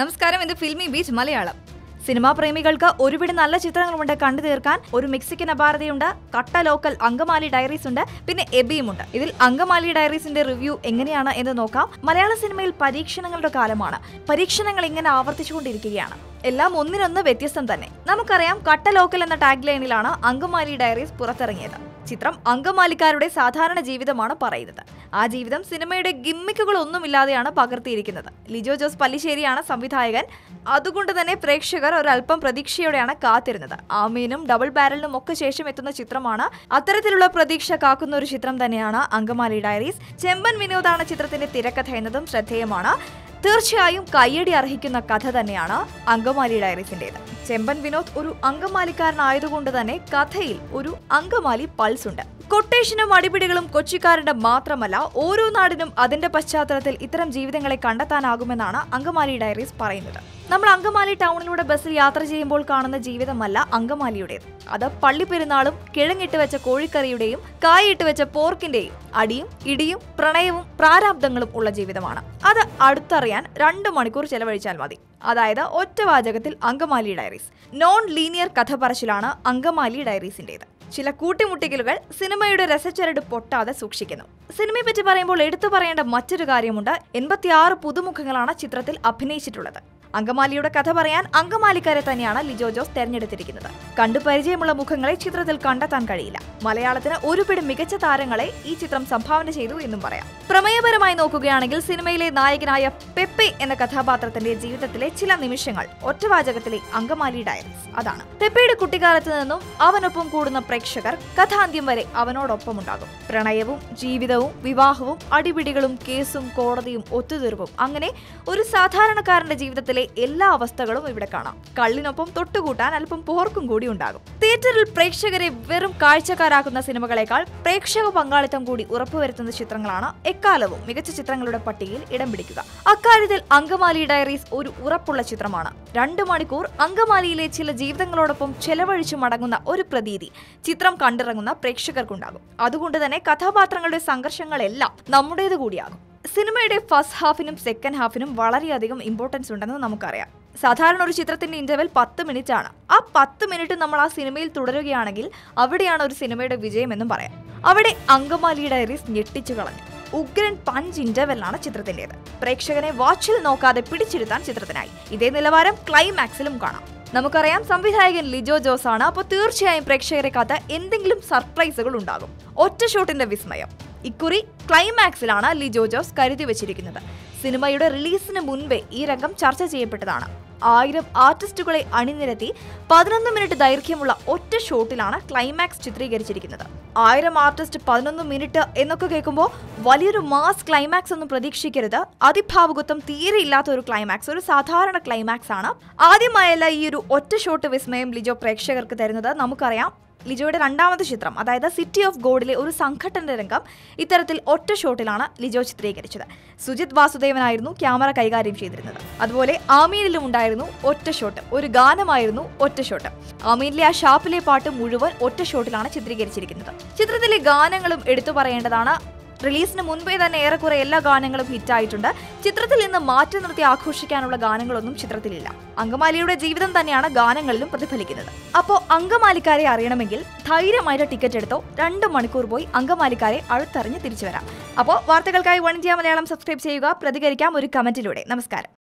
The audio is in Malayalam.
നമസ്കാരം ഇത് ഫിൽമി ബീച്ച് മലയാളം. സിനിമാ പ്രേമികൾക്ക് ഒരുപിടി നല്ല ചിത്രങ്ങളുണ്ട് കണ്ടു തീർക്കാൻ. ഒരു മെക്സിക്കൻ അപാരതയുണ്ട് കട്ട ലോക്കൽ അങ്കമാലി ഡയറീസ് ഉണ്ട് പിന്നെ എബിയുമുണ്ട്. ഇതിൽ അങ്കമാലി ഡയറീസിന്റെ റിവ്യൂ എങ്ങനെയാണ് എന്ന് നോക്കാം. മലയാള സിനിമയിൽ പരീക്ഷണങ്ങളുടെ കാലമാണ്. പരീക്ഷണങ്ങൾ ഇങ്ങനെ ആവർത്തിച്ചുകൊണ്ടിരിക്കുകയാണ്. എല്ലാം ഒന്നിനൊന്ന് വ്യത്യസ്തം തന്നെ. നമുക്കറിയാം കട്ട ലോക്കൽ എന്ന ടാഗ് ലൈനിലാണ് അങ്കമാലി ഡയറീസ് പുറത്തിറങ്ങിയത്. ചിത്രം അങ്കമാലിക്കാരുടെ സാധാരണ ജീവിതമാണ് പറയുന്നത്. ആ ജീവിതം സിനിമയുടെ ഗിമ്മിക്കുകളൊന്നുമില്ലാതെയാണ് പകർത്തിയിരിക്കുന്നത്. ലിജോ ജോസ് പല്ലിശ്ശേരിയാണ് സംവിധായകൻ. അതുകൊണ്ട് തന്നെ പ്രേക്ഷകർ ഒരല്പം പ്രതീക്ഷയോടെയാണ് കാത്തിരുന്നത്. ആമീനും ഡബിൾ ബാരലിനും ഒക്കെ ശേഷം എത്തുന്ന ചിത്രമാണ് അത്തരത്തിലുള്ള പ്രതീക്ഷ കാക്കുന്ന ഒരു ചിത്രം തന്നെയാണ് അങ്കമാലി ഡയറീസ്. ചെമ്പൻ വിനോദാണ് ചിത്രത്തിന്റെ തിരക്കഥ എന്നതും ശ്രദ്ധേയമാണ്. തീർച്ചയായും കയ്യടി അർഹിക്കുന്ന കഥ തന്നെയാണ് അങ്കമാലി ഡയറീസിന്റേത്. ചെമ്പൻ വിനോദ് ഒരു അങ്കമാലിക്കാരനായതുകൊണ്ട് തന്നെ കഥയിൽ ഒരു അങ്കമാലി പൾസ് ഉണ്ട് കൊട്ടേഷനും അടിപിടികളും കൊച്ചിക്കാരുടെ മാത്രമല്ല ഓരോ നാടിനും അതിന്റെ പശ്ചാത്തലത്തിൽ ഇത്തരം ജീവിതങ്ങളെ കണ്ടെത്താനാകുമെന്നാണ് അങ്കമാലി ഡയറീസ് പറയുന്നത്. നമ്മൾ അങ്കമാലി ടൗണിലൂടെ ബസ്സിൽ യാത്ര ചെയ്യുമ്പോൾ കാണുന്ന ജീവിതമല്ല അങ്കമാലിയുടേത്. അത് പള്ളിപ്പെരുന്നാളും കിഴങ്ങിട്ട് വെച്ച കോഴിക്കറിയുടെയും കായിട്ട് വെച്ച പോർക്കിന്റെയും അടിയും ഇടിയും പ്രണയവും പ്രാരാബ്ദങ്ങളും ഉള്ള ജീവിതമാണ്. അത് അടുത്തറിയാൻ രണ്ട് മണിക്കൂർ ചെലവഴിച്ചാൽ മതി. അതായത് ഒറ്റവാചകത്തിൽ അങ്കമാലി ഡയറീസ്. നോൺ ലീനിയർ കഥ അങ്കമാലി ഡയറീസിന്റേത്. ചില കൂട്ടിമുട്ടിക്കലുകൾ സിനിമയുടെ രസച്ചരട് പൊട്ടാതെ സൂക്ഷിക്കുന്നു. സിനിമയെ പറ്റി പറയുമ്പോൾ എടുത്തു പറയേണ്ട മറ്റൊരു കാര്യമുണ്ട്. എൺപത്തിയാറ് പുതുമുഖങ്ങളാണ് ചിത്രത്തിൽ അഭിനയിച്ചിട്ടുള്ളത്. അങ്കമാലിയുടെ കഥ പറയാൻ അങ്കമാലിക്കാരെ തന്നെയാണ് ലിജോ ജോസ് തെരഞ്ഞെടുത്തിരിക്കുന്നത്. കണ്ടു പരിചയമുള്ള മുഖങ്ങളെ ചിത്രത്തിൽ കണ്ടെത്താൻ കഴിയില്ല. മലയാളത്തിന് ഒരുപിടി മികച്ച താരങ്ങളെ ഈ ചിത്രം സംഭാവന ചെയ്തു എന്നും പറയാം. പ്രമേയപരമായി നോക്കുകയാണെങ്കിൽ സിനിമയിലെ നായകനായ പെപ്പെ എന്ന കഥാപാത്രത്തിന്റെ ജീവിതത്തിലെ ചില നിമിഷങ്ങൾ ഒറ്റവാചകത്തിലെ അങ്കമാലി ഡയറീസ്. അതാണ്. പെപ്പയുടെ കുട്ടിക്കാലത്ത് നിന്നും അവനൊപ്പം കൂടുന്ന പ്രേക്ഷകർ കഥാന്ത്യം വരെ അവനോടൊപ്പം ഉണ്ടാകും പ്രണയവും ജീവിതവും വിവാഹവും അടിപിടികളും കേസും കോടതിയും ഒത്തുതീർപ്പും അങ്ങനെ ഒരു സാധാരണക്കാരന്റെ ജീവിതത്തിലെ എല്ലാ അവസ്ഥകളും ഇവിടെ കാണാം. കള്ളിനൊപ്പം തൊട്ടുകൂട്ടാൻ അല്പം പോർക്കും കൂടി ഉണ്ടാകും. തിയേറ്ററിൽ പ്രേക്ഷകരെ വെറും കാഴ്ചക്കാരാക്കുന്ന സിനിമകളെക്കാൾ പ്രേക്ഷക പങ്കാളിത്തം കൂടി ഉറപ്പുവരുത്തുന്ന ചിത്രങ്ങളാണ് എക്കാലവും മികച്ച ചിത്രങ്ങളുടെ പട്ടികയിൽ ഇടം പിടിക്കുക. അക്കാര്യത്തിൽ അങ്കമാലി ഡയറീസ് ഒരു ഉറപ്പുള്ള ചിത്രമാണ്. രണ്ടു മണിക്കൂർ അങ്കമാലിയിലെ ചില ജീവിതങ്ങളോടൊപ്പം ചെലവഴിച്ചു മടങ്ങുന്ന ഒരു പ്രതീതി ചിത്രം കണ്ടിറങ്ങുന്ന പ്രേക്ഷകർക്കുണ്ടാകും. അതുകൊണ്ട് തന്നെ കഥാപാത്രങ്ങളുടെ സംഘർഷങ്ങളെല്ലാം നമ്മുടേത് കൂടിയാകും. സിനിമയുടെ ഫസ്റ്റ് ഹാഫിനും സെക്കൻഡ് ഹാഫിനും വളരെയധികം ഇമ്പോർട്ടൻസ് ഉണ്ടെന്ന് നമുക്കറിയാം. സാധാരണ ഒരു ചിത്രത്തിന്റെ ഇന്റർവെൽ പത്ത് മിനിറ്റ് ആണ്. ആ പത്ത് മിനിറ്റ് നമ്മൾ ആ സിനിമയിൽ തുടരുകയാണെങ്കിൽ അവിടെയാണ് ഒരു സിനിമയുടെ വിജയം എന്നും പറയാം. അവിടെ അങ്കമാലി ഡയറീസ് ഞെട്ടിച്ചു കളഞ്ഞു. ഉഗ്രൻ പഞ്ച് ഇന്റർവെല്ലാണ് ചിത്രത്തിന്റേത് പ്രേക്ഷകനെ വാച്ചിൽ നോക്കാതെ പിടിച്ചിരുത്താൻ ചിത്രത്തിനായി. ഇതേ നിലവാരം ക്ലൈമാക്സിലും കാണാം. നമുക്കറിയാം സംവിധായകൻ ലിജോ ജോസ് ആണ് അപ്പോൾ തീർച്ചയായും പ്രേക്ഷകരെ കാത്ത എന്തെങ്കിലും സർപ്രൈസുകൾ ഉണ്ടാകും. ഒറ്റ ഷോട്ടിന്റെ വിസ്മയം. ഇക്കുറി ക്ലൈമാക്സിലാണ് ലിജോ ജോസ് കരുതി വച്ചിരിക്കുന്നത്. സിനിമയുടെ റിലീസിന് മുൻപേ ഈ രംഗം ചർച്ച ചെയ്യപ്പെട്ടതാണ്. ആയിരം ആർട്ടിസ്റ്റുകളെ അണിനിരത്തി പതിനൊന്ന് മിനിറ്റ് ദൈർഘ്യമുള്ള ഒറ്റ ഷോട്ടിലാണ് ക്ലൈമാക്സ് ചിത്രീകരിച്ചിരിക്കുന്നത്. ആയിരം ആർട്ടിസ്റ്റ് പതിനൊന്ന് മിനിറ്റ് എന്നൊക്കെ കേൾക്കുമ്പോൾ വലിയൊരു മാസ് ക്ലൈമാക്സ് ഒന്നും പ്രതീക്ഷിക്കരുത്. അതിഭാവുകത്വം തീരെ ഇല്ലാത്ത ഒരു ക്ലൈമാക്സ് ഒരു സാധാരണ ക്ലൈമാക്സ് ആണ്. ആദ്യമായല്ല ഈ ഒരു ഒറ്റ ഷോട്ട് വിസ്മയം ലിജോ പ്രേക്ഷകർക്ക് തരുന്നത്. നമുക്കറിയാം ലിജോയുടെ രണ്ടാമത്തെ ചിത്രം അതായത് സിറ്റി ഓഫ് ഗോഡിലെ ഒരു സംഘട്ടന രംഗം ഇത്തരത്തിൽ ഒറ്റ ഷോട്ടിലാണ് ലിജോ ചിത്രീകരിച്ചത്. സുജിത് വാസുദേവനായിരുന്നു ക്യാമറ കൈകാര്യം ചെയ്തിരുന്നത്. അതുപോലെ ആമീനിലും ഉണ്ടായിരുന്നു ഒറ്റ ഷോട്ട് ഒരു ഗാനമായിരുന്നു ഒറ്റ ഷോട്ട്. ആമീനിലെ ആ ഷാപ്പിലെ പാട്ട് മുഴുവൻ ഒറ്റ ഷോട്ടിലാണ് ചിത്രീകരിച്ചിരിക്കുന്നത്. ചിത്രത്തിലെ ഗാനങ്ങളും എടുത്തു പറയേണ്ടതാണ് റിലീസിന് മുൻപേ തന്നെ ഏറെക്കുറെ എല്ലാ ഗാനങ്ങളും ഹിറ്റായിട്ടുണ്ട്. ചിത്രത്തിൽ നിന്ന് മാറ്റി നിർത്തി ആഘോഷിക്കാനുള്ള ഗാനങ്ങളൊന്നും ചിത്രത്തിലില്ല. അങ്കമാലിയുടെ ജീവിതം തന്നെയാണ് ഗാനങ്ങളിലും പ്രതിഫലിക്കുന്നത്. അപ്പോൾ അങ്കമാലിക്കാരെ അറിയണമെങ്കിൽ ധൈര്യമായിട്ട് ടിക്കറ്റ് എടുത്തോ രണ്ട് മണിക്കൂർ പോയി അങ്കമാലിക്കാരെ അടുത്തറിഞ്ഞ് തിരിച്ചു വരാം. അപ്പോൾ വാർത്തകൾക്കായി വൺ ഇന്ത്യ മലയാളം സബ്സ്ക്രൈബ് ചെയ്യുക. പ്രതികരിക്കാം ഒരു കമന്റിലൂടെ. നമസ്കാരം.